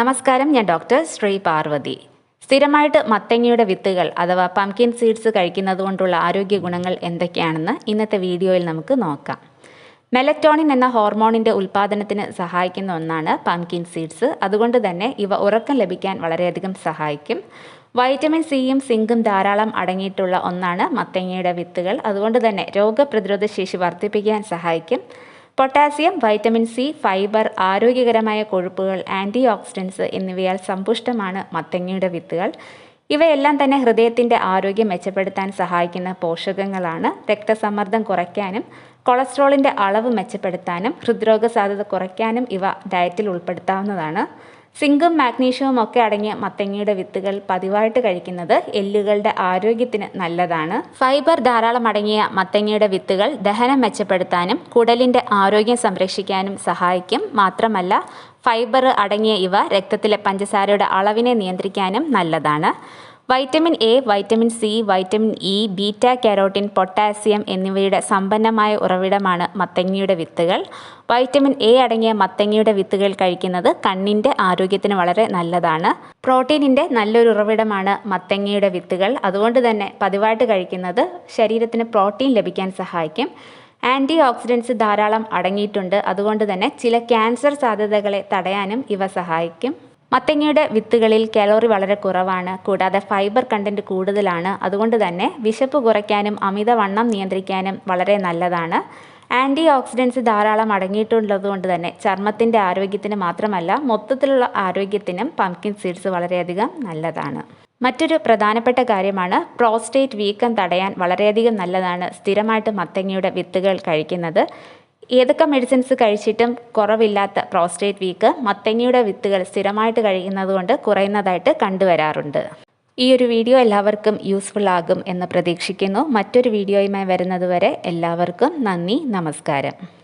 നമസ്കാരം ഞാൻ ഡോക്ടർ ശ്രീ പാർവതി. സ്ഥിരമായിട്ട് മത്തങ്ങയുടെ വിത്തുകൾ അഥവാ പംകിൻ സീഡ്സ് കഴിക്കുന്നതുകൊണ്ടുള്ള ആരോഗ്യ ഗുണങ്ങൾ എന്തൊക്കെയാണെന്ന് ഇന്നത്തെ വീഡിയോയിൽ നമുക്ക് നോക്കാം. മെലറ്റോണിൻ എന്ന ഹോർമോണിന്റെ ഉൽപ്പാദനത്തിന് സഹായിക്കുന്ന ഒന്നാണ് പംകിൻ സീഡ്സ് അതുകൊണ്ട് തന്നെ ഇവ ഉറക്കം ലഭിക്കാൻ വളരെയധികം സഹായിക്കും. വൈറ്റമിൻ സിയും സിങ്കും ധാരാളം അടങ്ങിയിട്ടുള്ള ഒന്നാണ് മത്തങ്ങയുടെ വിത്തുകൾ. അതുകൊണ്ട് തന്നെ രോഗപ്രതിരോധ ശേഷി വർദ്ധിപ്പിക്കാൻ സഹായിക്കും. പൊട്ടാസ്യം വൈറ്റമിൻ സി ഫൈബർ ആരോഗ്യകരമായ കൊഴുപ്പുകൾ ആന്റി ഓക്സിഡൻസ് എന്നിവയാൽ സമ്പുഷ്ടമാണ് മത്തങ്ങയുടെ വിത്തുകൾ. ഇവയെല്ലാം തന്നെ ഹൃദയത്തിന്റെ ആരോഗ്യം മെച്ചപ്പെടുത്താൻ സഹായിക്കുന്ന പോഷകങ്ങളാണ്. രക്തസമ്മർദ്ദം കുറയ്ക്കാനും കൊളസ്ട്രോളിന്റെ അളവ് മെച്ചപ്പെടുത്താനും ഹൃദ്രോഗ സാധ്യത കുറയ്ക്കാനും ഇവ ഡയറ്റിൽ ഉൾപ്പെടുത്താവുന്നതാണ്. സിങ്കും മാഗ്നീഷ്യവും ഒക്കെ അടങ്ങിയ മത്തങ്ങയുടെ വിത്തുകൾ പതിവായിട്ട് കഴിക്കുന്നത് എല്ലുകളുടെ ആരോഗ്യത്തിന് നല്ലതാണ്. ഫൈബർ ധാരാളം അടങ്ങിയ മത്തങ്ങയുടെ വിത്തുകൾ ദഹനം മെച്ചപ്പെടുത്താനും കുടലിന്റെ ആരോഗ്യം സംരക്ഷിക്കാനും സഹായിക്കും. മാത്രമല്ല ഫൈബർ അടങ്ങിയ ഇവ രക്തത്തിലെ പഞ്ചസാരയുടെ അളവിനെ നിയന്ത്രിക്കാനും നല്ലതാണ്. Vitamin A vitamin C vitamin E beta carotene potassium എന്നിവയുടെ സമ്പന്നമായ ഉറവിടമാണ് മത്തങ്ങയുടെ വിത്തുകൾ. വൈറ്റമിൻ എ അടങ്ങിയ മത്തങ്ങയുടെ വിത്തുകൾ കഴിക്കുന്നത് കണ്ണിന്റെ ആരോഗ്യത്തിന് വളരെ നല്ലതാണ്. പ്രോട്ടീനിന്റെ നല്ലൊരു ഉറവിടമാണ് മത്തങ്ങയുടെ വിത്തുകൾ. അതുകൊണ്ട് തന്നെ പതിവായിട്ട് കഴിക്കുന്നത് ശരീരത്തിന് പ്രോട്ടീൻ ലഭിക്കാൻ സഹായിക്കും. ആന്റി ഓക്സിഡൻസ് ധാരാളം അടങ്ങിയിട്ടുണ്ട്. അതുകൊണ്ട് തന്നെ ചില ക്യാൻസർ സാധ്യതകളെ തടയാനും ഇവ സഹായിക്കും. മത്തങ്ങയുടെ വിത്തുകളിൽ കലോറി വളരെ കുറവാണ്. കൂടാതെ ഫൈബർ കണ്ടന്റ് കൂടുതലാണ്. അതുകൊണ്ട് തന്നെ വിശപ്പ് കുറയ്ക്കാനും അമിതവണ്ണം നിയന്ത്രിക്കാനും വളരെ നല്ലതാണ്. ആന്റി ഓക്സിഡൻസ് ധാരാളം അടങ്ങിയിട്ടുള്ളതുകൊണ്ട് തന്നെ ചർമ്മത്തിന്റെ ആരോഗ്യത്തിന് മാത്രമല്ല മൊത്തത്തിലുള്ള ആരോഗ്യത്തിനും പംകിൻ സീഡ്സ് വളരെയധികം നല്ലതാണ്. മറ്റൊരു പ്രധാനപ്പെട്ട കാര്യമാണ് പ്രോസ്റ്റേറ്റ് വീക്കം തടയാൻ വളരെയധികം നല്ലതാണ്. സ്ഥിരമായിട്ട് മത്തങ്ങയുടെ വിത്തുകൾ കഴിക്കുന്നത്. ഏതൊക്കെ മെഡിസിൻസ് കഴിച്ചിട്ടും കുറവില്ലാത്ത പ്രോസ്റ്റേറ്റ് വീക്ക് മത്തങ്ങയുടെ വിത്തുകൾ സ്ഥിരമായിട്ട് കഴിക്കുന്നത് കൊണ്ട് കുറയുന്നതായിട്ട് കണ്ടുവരാറുണ്ട്. ഈ ഒരു വീഡിയോ എല്ലാവർക്കും യൂസ്ഫുൾ ആകും എന്ന് പ്രതീക്ഷിക്കുന്നു. മറ്റൊരു വീഡിയോയുമായി വരുന്നതുവരെ എല്ലാവർക്കും നന്ദി നമസ്കാരം.